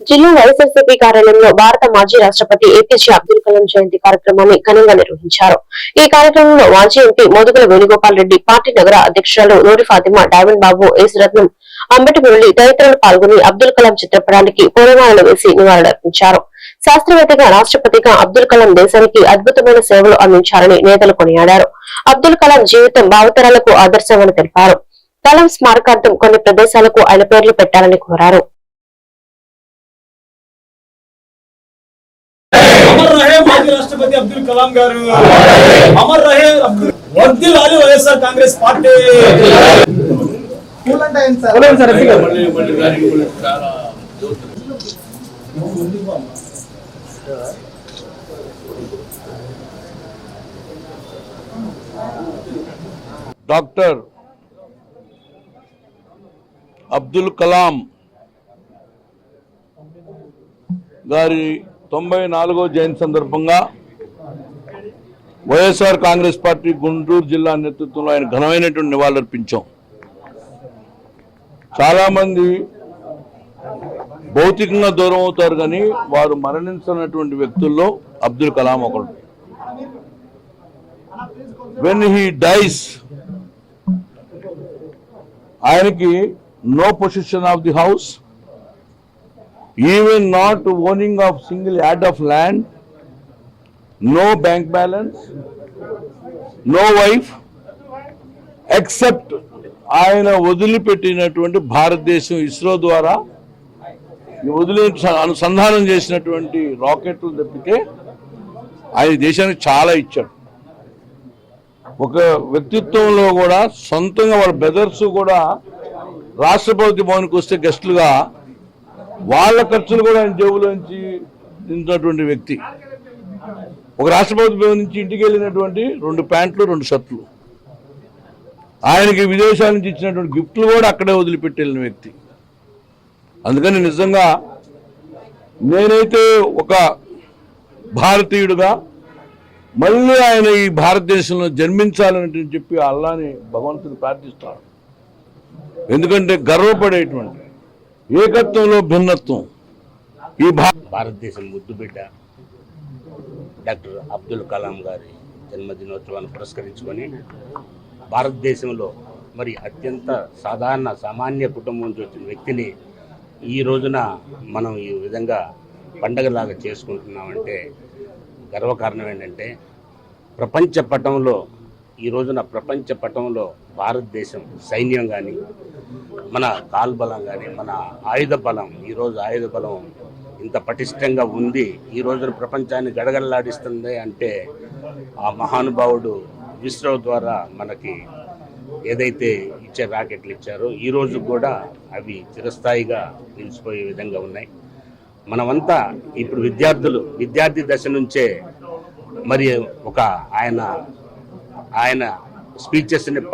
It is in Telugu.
జిల్లా వైఎస్ఆర్సీపీ కార్యాలయంలో భారత మాజీ రాష్ట్రపతి ఏపీజే అబ్దుల్ కలాం జయంతి కార్యక్రమాన్ని ఘనంగా నిర్వహించారు. ఈ కార్యక్రమంలో మాజీ ఎంపీ మోదుగుల వేణుగోపాల్ రెడ్డి పార్టీ నగర అధ్యక్షురాలు నూరి ఫాతిమా డైమండ్ బాబు ఏసు రత్నం అంబటి మురళి తదితరులు పాల్గొని అబ్దుల్ కలాం చిత్రపటానికి పూలమాలలు వేసి నివాళులర్పించారు. శాస్త్రవేత్తగా రాష్ట్రపతిగా అబ్దుల్ కలాం దేశానికి అద్భుతమైన సేవలు అందించారని నేతలు కొనియాడారు. అబ్దుల్ కలాం జీవితం భావతరాలకు ఆదర్శమని తెలిపారు. కలాం స్మారకార్థం కొన్ని ప్రదేశాలకు ఆయన పేర్లు పెట్టాలని కోరారు. అమర్ రహే మాజీ రాష్ట్రపతి అబ్దుల్ కలాం గారు. అమర్ రహే వర్ధిల్లాలి YSR Congress party. Doctor Abdul Kalam గారి తొంభై నాలుగో జయంతి సందర్భంగా వైఎస్ఆర్ కాంగ్రెస్ పార్టీ గుంటూరు జిల్లా నేతృత్వంలో ఆయన ఘనమైనటువంటి నివాళులర్పించాం. చాలామంది భౌతికంగా దూరం అవుతారు కానీ వారు మరణించినటువంటి వ్యక్తుల్లో అబ్దుల్ కలాం ఒకడు. వెన్ హీ డైస్ ఆయనకి no position of the house even not owning of single yard of land no bank balance no wife except ఆయన వదిలిపెట్టినటువంటి భారతదేశం ఇస్రో ద్వారా వదిలి అనుసంధానం చేసినటువంటి రాకెట్లు తప్పితే ఆయన దేశానికి చాలా ఇచ్చాడు. ఒక వ్యక్తిత్వంలో కూడా సొంతంగా వాళ్ళ బ్రదర్స్ కూడా రాష్ట్రపతి భవన్కి వస్తే గెస్టులుగా వాళ్ళ ఖర్చులు కూడా ఆయన జేబులోంచి తింటున్నటువంటి వ్యక్తి. ఒక రాష్ట్రపతి నుంచి ఇంటికి వెళ్ళినటువంటి రెండు ప్యాంట్లు రెండు షర్ట్లు. ఆయనకి విదేశాల నుంచి ఇచ్చినటువంటి గిఫ్ట్లు కూడా అక్కడే వదిలిపెట్టి వెళ్ళిన వ్యక్తి. అందుకని నిజంగా నేనైతే ఒక భారతీయుడుగా మళ్ళీ ఆయన ఈ భారతదేశంలో జన్మించాలని చెప్పి అల్లాని భగవంతుని ప్రార్థిస్తాడు. ఎందుకంటే గర్వపడేటువంటి ఏకత్వంలో భిన్నత్వం. ఈ భారతదేశం ముద్దుబిడ్డ డాక్టర్ అబ్దుల్ కలాం గారి జన్మదినోత్సవాన్ని పురస్కరించుకొని భారతదేశంలో మరి అత్యంత సాధారణ సామాన్య కుటుంబం నుంచి వచ్చిన వ్యక్తిని ఈ రోజున మనం ఈ విధంగా పండగలాగా చేసుకుంటున్నామంటే గర్వకారణం ఏంటంటే ప్రపంచ పటంలో ఈ రోజున ప్రపంచ పటంలో భారతదేశం సైన్యం కానీ మన కాల్బలం కానీ మన ఆయుధ బలం ఈరోజు ఆయుధ బలం ఇంత పటిష్టంగా ఉంది. ఈ రోజున ప్రపంచాన్ని గడగడలాడిస్తుంది అంటే ఆ మహానుభావుడు ఇస్రో ద్వారా మనకి ఏదైతే ఇచ్చే రాకెట్లు ఇచ్చారో ఈ రోజు కూడా అవి చిరస్థాయిగా నిలిచిపోయే విధంగా ఉన్నాయి. మనమంతా ఇప్పుడు విద్యార్థులు విద్యార్థి దశ నుంచే మరి ఒక ఆయన ఆయన స్పీచెస్ని